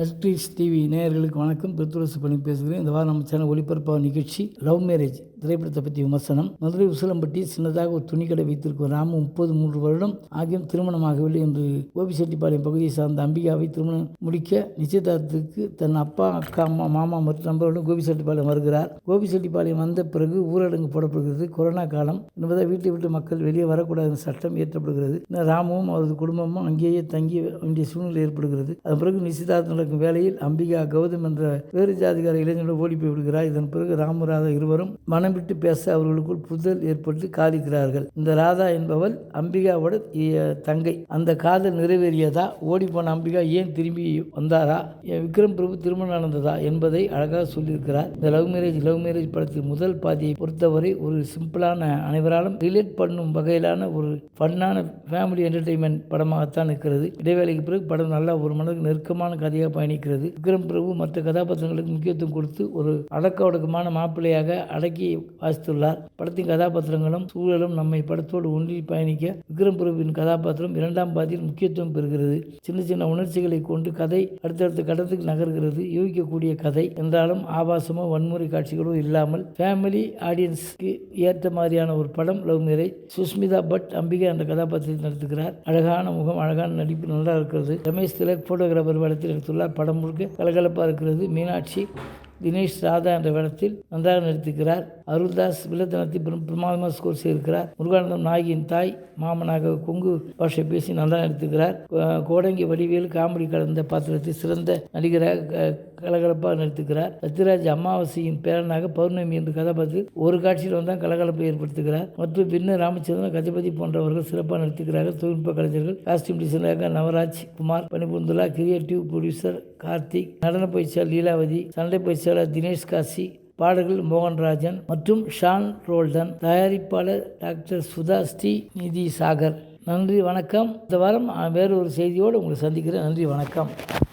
SBS TV நேயர்களுக்கு வணக்கம். பிரித்துரசு பண்ணி பேசுகிறேன். இந்த வாரம் நம்ம சேனல் ஒளிபரப்பாக நிகழ்ச்சி லவ் மேரேஜ். திரைப்படத்தை பற்றி விமர்சனம். மதுரை உசிலம்பட்டி சின்னதாக ஒரு துணிக்கடை வைத்திருக்கும் ராமு முப்பது மூன்று வருடம் ஆகியும் திருமணமாகவில்லை என்று கோபிச்செட்டிப்பாளையம் பகுதியை சார்ந்த அம்பிகாவை திருமணம் முடிக்க நிச்சயதார்த்தத்துக்கு தன் அப்பா அக்கா அம்மா மாமா மற்றும் நண்பர்களும் கோபிச்செட்டிப்பாளையம் வருகிறார். கோபிச்செட்டிப்பாளையம் வந்த பிறகு ஊரடங்கு போடப்படுகிறது. கொரோனா காலம் என்பதால் வீட்டை விட்டு மக்கள் வெளியே வரக்கூடாது சட்டம் இயற்றப்படுகிறது. ராமுவும் அவரது குடும்பமும் அங்கேயே தங்கி வேண்டிய சூழ்நிலை ஏற்படுகிறது. அதன் பிறகு நிச்சயதார்த்தம் நடக்கும் வேளையில் அம்பிகா கௌதம் என்ற வேறு ஜாதிகார இளைஞர்கள் ஓடி போய் விடுகிறார். இதன் பிறகு ராமராதா இருவரும் மனம் விட்டு பேச அவர்களுக்குள் புதல் ஏற்பட்டு காலிக்கிறார்கள் இந்த ராதா என்பவள் அம்பிகாவோட தங்கை. அந்த காதல் நிறைவேறியதா? ஓடி போன அம்பிகா ஏன் திரும்பி வந்தாரா? விக்ரம் பிரபு திருமணம் நடந்ததா என்பதை அழகாக சொல்லியிருக்கிறார். இந்த லவ் மேரேஜ் லவ் மேரேஜ் படத்தின் முதல் பாதியை பொறுத்தவரை ஒரு சிம்பிளான அனைவராலும் ரிலேட் பண்ணும் வகையிலான ஒரு ஃபன்னான ஃபேமிலி என்டர்டைன்மெண்ட் படமாகத்தான் இருக்கிறது. இடைவேளைக்கு பிறகு படம் நல்லா ஒரு மனதுக்கு நெருக்கமான கதையாக பயணிக்கிறது. விக்ரம் பிரபு மற்ற கதாபாத்திரங்களுக்கு முக்கியத்துவம் கொடுத்து ஒரு அடக்க ஒடுக்கமான மாப்பிள்ளையாக அடக்கி வாசித்துள்ளார். படத்தின் கதாபாத்திரங்களும் சூழலும் நம்மை படத்தோடு ஒன்றில் பயணிக்க விக்ரம் பிரபுவின் கதாபாத்திரம் இரண்டாம் பாதியில் முக்கியத்துவம் பெறுகிறது. சின்ன சின்ன உணர்ச்சிகளை கொண்டு கதை அடுத்தடுத்த கட்டத்துக்கு நகர்கிறது. யூகிக்கக்கூடிய கதை என்றாலும் ஆபாசமோ வன்முறை காட்சிகளோ இல்லாமல் ஃபேமிலி ஆடியன்ஸ்க்கு ஏற்ற மாதிரியான ஒரு படம் லவ் மேரேஜ் சுஸ்மிதா பட் அம்பிகா என்ற கதாபாத்திரத்தில் நடத்துகிறார் அழகான முகம் அழகான நடிப்பு நல்லா இருக்கிறது. ரமேஷ் திலக் போட்டோகிராஃபர் படத்தில் எடுத்துள்ளார். படம் முழுக்க கலகலப்பாக இருக்கிறது. மீனாட்சி தினேஷ் ராதா என்ற வேடத்தில் நன்றாக நடித்திருக்கிறார். அருள்தாஸ் வில்லத்தனத்தை பிரம் பிரமாதமாக ஸ்கோர் செய்திருக்கிறார். முருகானந்தம் நாயகியின் தாய். மாமனாக கொங்கு பாஷை பேசி நல்லா நடித்திருக்கிறார் கோடங்கி வடிவேல் காமெடி கலந்த பாத்திரத்தை சிறந்த நடிகராக க- கலகலப்பாக நடித்திருக்கிறார் சத்யராஜ் அமாவாசையின் பேரனாக பௌர்ணமி என்று கதாபாத்திரத்தில் ஒரு காட்சியில் வந்தால் கலகலப்பை ஏற்படுத்துகிறார். மற்றும் பின்னர் ராமச்சந்திரன் கஜபதி போன்றவர்கள் சிறப்பாக நடித்திருக்கிறார்கள். தொழில்நுட்ப கலைஞர்கள் காஸ்டியூம் டிசைனராக நவராஜ் குமார் பணிபுரிந்துள்ளார். கிரியேட்டிவ் ப்ரொடியூசர் கார்த்திக் நடன பயிற்சியாளர் லீலாவதி சண்டை பயிற்சியாளர் தினேஷ் காசி பாடல்கள் மோகன்ராஜன் மற்றும் ஷான் ரோல்டன் தயாரிப்பாளர் டாக்டர் சுதா ஸ்ரீ நிதி சாகர். நன்றி வணக்கம். இந்த வாரம் வேறு ஒரு செய்தியோடு உங்களை சந்திக்கிறேன். நன்றி வணக்கம்.